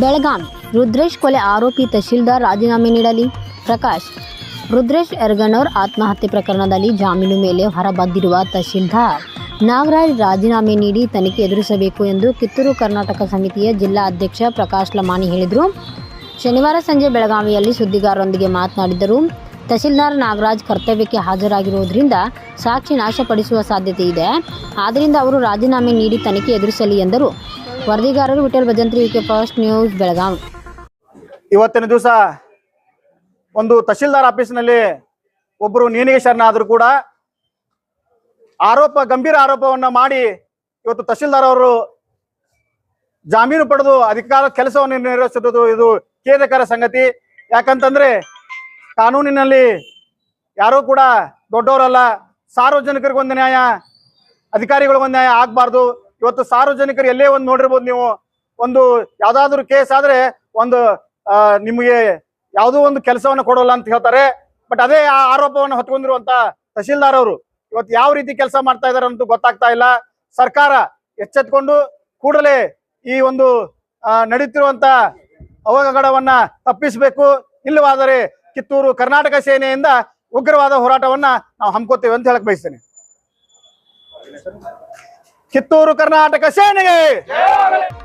ಬೆಳಗಾಂ ರುದ್ರೇಶ್ ಕೊಲೆ ಆರೋಪಿ ತಹಶೀಲ್ದಾರ್ ರಾಜೀನಾಮೆ ನೀಡಲಿ. ಪ್ರಕಾಶ್. ರುದ್ರೇಶ್ ಯರಗಣ್ಣವರ್ ಆತ್ಮಹತ್ಯೆ ಪ್ರಕರಣದಲ್ಲಿ ಜಾಮೀನು ಮೇಲೆ ಹೊರಬಂದಿರುವ ತಹಶೀಲ್ದಾರ್. ನಾಗರಾಜ್ ರಾಜೀನಾಮೆ ನೀಡಿ ತನಿಖೆ ಎದುರಿಸಬೇಕು ಎಂದು ಕಿತ್ತೂರು ಕರ್ನಾಟಕ ಸಮಿತಿಯ ಜಿಲ್ಲಾ ಅಧ್ಯಕ್ಷ ಪ್ರಕಾಶ್ ಲಮಾಣಿ ಹೇಳಿದರು. ಶನಿವಾರ ಸಂಜೆ ಬೆಳಗಾವಿಯಲ್ಲಿ ಸುದ್ದಿಗಾರರೊಂದಿಗೆ ಮಾತನಾಡಿದರು. ತಹಶೀಲ್ದಾರ್ ನಾಗರಾಜ್ ಕರ್ತವ್ಯಕ್ಕೆ ಹಾಜರಾಗಿರುವುದರಿಂದ ಸಾಕ್ಷಿ ನಾಶಪಡಿಸುವ ಸಾಧ್ಯತೆ ಇದೆ. ಆದ್ದರಿಂದ ಅವರು ರಾಜೀನಾಮೆ ನೀಡಿ ತನಿಖೆ ಎದುರಿಸಲಿ ಎಂದರು. ವರದಿಗಾರರು Vithal Bhajantri UK first news Belagavi. ಇವತ್ತಿನ ದಿವಸ ಒಂದು ತಹಶೀಲ್ದಾರ್ ಆಫೀಸ್ನಲ್ಲಿ ಒಬ್ಬರು ನೇಣಿಗೆ ಶರಣಾದರೂ ಕೂಡ ಆರೋಪ, ಗಂಭೀರ ಆರೋಪವನ್ನು ಮಾಡಿ ಇವತ್ತು ತಹಶೀಲ್ದಾರ್ ಅವರು ಜಾಮೀನು ಪಡೆದು ಅಧಿಕಾರ ಕೆಲಸವನ್ನು ನಿರ್ವಹಿಸುವುದು ಇದು ಖೇದಕರ ಸಂಗತಿ. ಯಾಕಂತಂದ್ರೆ ಕಾನೂನಿನಲ್ಲಿ ಯಾರೂ ಕೂಡ ದೊಡ್ಡವರಲ್ಲ, ಸಾರ್ವಜನಿಕರಿಗೊಂದು ನ್ಯಾಯ, ಅಧಿಕಾರಿಗಳಿಗೊಂದು ನ್ಯಾಯ ಆಗ್ಬಾರ್ದು. ಇವತ್ತು ಸಾರ್ವಜನಿಕರು ಎಲ್ಲೇ ಒಂದು ನೋಡಿರ್ಬೋದು ನೀವು. ಒಂದು ಯಾವ್ದಾದ್ರು ಕೇಸ್ ಆದ್ರೆ ಒಂದು ನಿಮಗೆ ಯಾವುದೋ ಒಂದು ಕೆಲಸವನ್ನು ಕೊಡೋಲ್ಲ ಅಂತ ಹೇಳ್ತಾರೆ. ಬಟ್ ಅದೇ ಆ ಆರೋಪವನ್ನು ಹೊತ್ಕೊಂಡಿರುವಂತ ತಹಶೀಲ್ದಾರ್ ಅವರು, ಇವತ್ತು ಯಾವ ರೀತಿ ಕೆಲಸ ಮಾಡ್ತಾ ಇದಾರೆ ಅಂತ ಗೊತ್ತಾಗ್ತಾ ಇಲ್ಲ. ಸರ್ಕಾರ ಎಚ್ಚೆತ್ಕೊಂಡು ಕೂಡಲೇ ಈ ಒಂದು ನಡೀತಿರುವಂತ ಅವಘಡವನ್ನ ತಪ್ಪಿಸಬೇಕು. ಇಲ್ಲವಾದರೆ ಕಿತ್ತೂರು ಕರ್ನಾಟಕ ಸೇನೆಯಿಂದ ಉಗ್ರವಾದ ಹೋರಾಟವನ್ನ ನಾವು ಹಮ್ಕೋತೇವೆ ಅಂತ ಹೇಳಕ್ ಬಯಸ್ತೇನೆ. कितूर कर्नाटक सैनिक